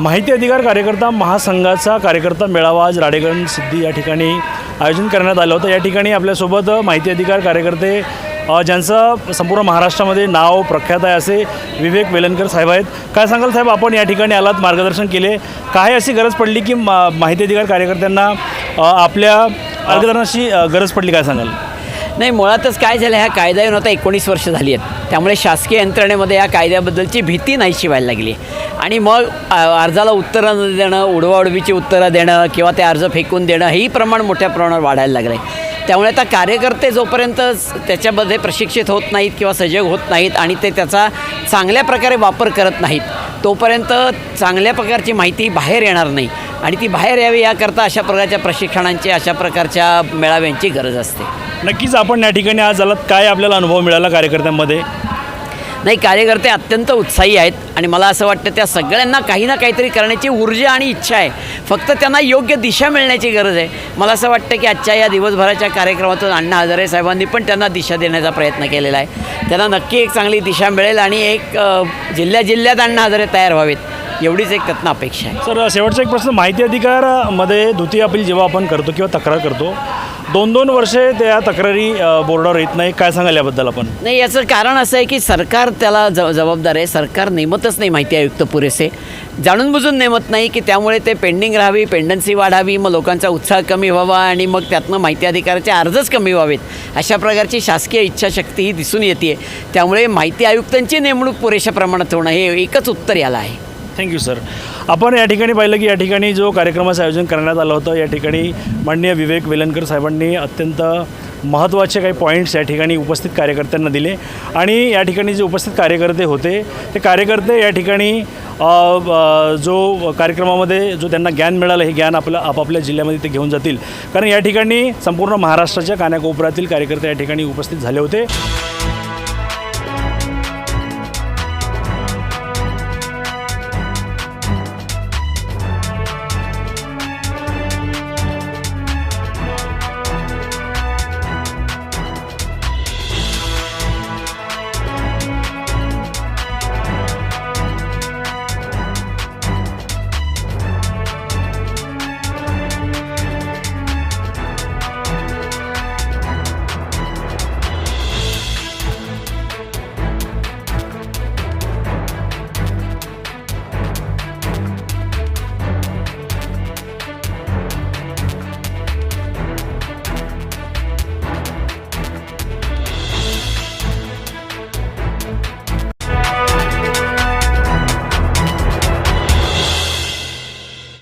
माहिती अधिकार कार्यकर्ता महासंघाचा कार्यकर्ता मेळावा आज राडेगण सिद्धी या ठिकाणी आयोजन करण्यात आलं होतं. या ठिकाणी आपल्यासोबत माहिती अधिकार कार्यकर्ते ज्यांचं संपूर्ण महाराष्ट्रामध्ये नाव प्रख्यात आहे असे विवेक वेलणकर साहेब आहेत. काय सांगाल साहेब आपण या ठिकाणी आलात मार्गदर्शन केले. काय अशी गरज पडली की मा माहिती अधिकार कार्यकर्त्यांना आपल्या मार्गदर्शनाची गरज पडली काय सांगाल? नाही मुळातच काय झालं ह्या कायदा येऊन आता एकोणीस वर्ष झाली आहेत. त्यामुळे शासकीय यंत्रणेमध्ये या कायद्याबद्दलची भीती नाहीशी व्हायला लागली. आणि मग अर्जाला उत्तरं न देणं उडवाउडवीची उत्तरं देणं किंवा ते अर्ज फेकून देणं हेही प्रमाण मोठ्या प्रमाणावर वाढायला लागलं आहे त्यामुळे आता कार्यकर्ते जोपर्यंत त्याच्यामध्ये प्रशिक्षित होत नाहीत किंवा सजग होत नाहीत आणि ते त्याचा चांगल्या प्रकारे वापर करत नाहीत तोपर्यंत चांगल्या प्रकारची माहिती बाहेर येणार नाही. आणि ती बाहेर यावी याकरता अशा प्रकारच्या प्रशिक्षणांची अशा प्रकारच्या मेळाव्यांची गरज असते. नक्कीच आपण या ठिकाणी आज आलात. काय आपल्याला अनुभव मिळाला कार्यकर्त्यांमध्ये? नाही कार्यकर्ते अत्यंत उत्साही आहेत आणि मला असं वाटतं त्या सगळ्यांना काही ना काहीतरी करण्याची ऊर्जा आणि इच्छा आहे. फक्त त्यांना योग्य दिशा मिळण्याची गरज आहे. मला असं वाटतं की आजच्या या दिवसभराच्या कार्यक्रमातून अण्णा हजारे साहेबांनी पण त्यांना दिशा देण्याचा प्रयत्न केलेला आहे. त्यांना नक्की एक चांगली दिशा मिळेल आणि एक जिल्ह्या जिल्ह्यात अण्णा हजारे तयार व्हावेत एवढीच एक त्यातनं अपेक्षा आहे. सर शेवटचा एक प्रश्न. माहिती अधिकारमध्ये द्वितीय अपील जेव्हा आपण करतो किंवा तक्रार करतो दोन दोन वर्षे त्या तक्रारी बोर्डावर येत नाही. काय सांगाल याबद्दल आपण? नाही याचं कारण असं आहे की सरकार त्याला ज जबाबदार आहे. सरकार नेमतच नाही माहिती आयुक्त पुरेसे. जाणून बुजून नेमत नाही की त्यामुळे ते पेंडिंग राहावी पेंडन्सी वाढावी मग लोकांचा उत्साह कमी व्हावा आणि मग त्यातनं माहिती अधिकाराचे अर्जच कमी व्हावेत. अशा प्रकारची शासकीय इच्छाशक्ती ही दिसून येते त्यामुळे माहिती आयुक्तांची नेमणूक पुरेशा प्रमाणात होणं हे एकच उत्तर याला आहे. थँक्यू सर आपण या ठिकाणी पाहिलं की या ठिकाणी जो कार्यक्रमाचं आयोजन करण्यात आलं होतं या ठिकाणी माननीय विवेक वेलणकर साहेबांनी अत्यंत महत्त्वाचे काही पॉईंट्स या ठिकाणी उपस्थित कार्यकर्त्यांना दिले. आणि या ठिकाणी जे उपस्थित कार्यकर्ते होते ते कार्यकर्ते या ठिकाणी जो कार्यक्रमामध्ये जो त्यांना ज्ञान मिळालं हे ज्ञान आपलं आपापल्या जिल्ह्यामध्ये ते घेऊन जातील. कारण या ठिकाणी संपूर्ण महाराष्ट्राच्या कानाकोपऱ्यातील कार्यकर्ते या ठिकाणी उपस्थित झाले होते.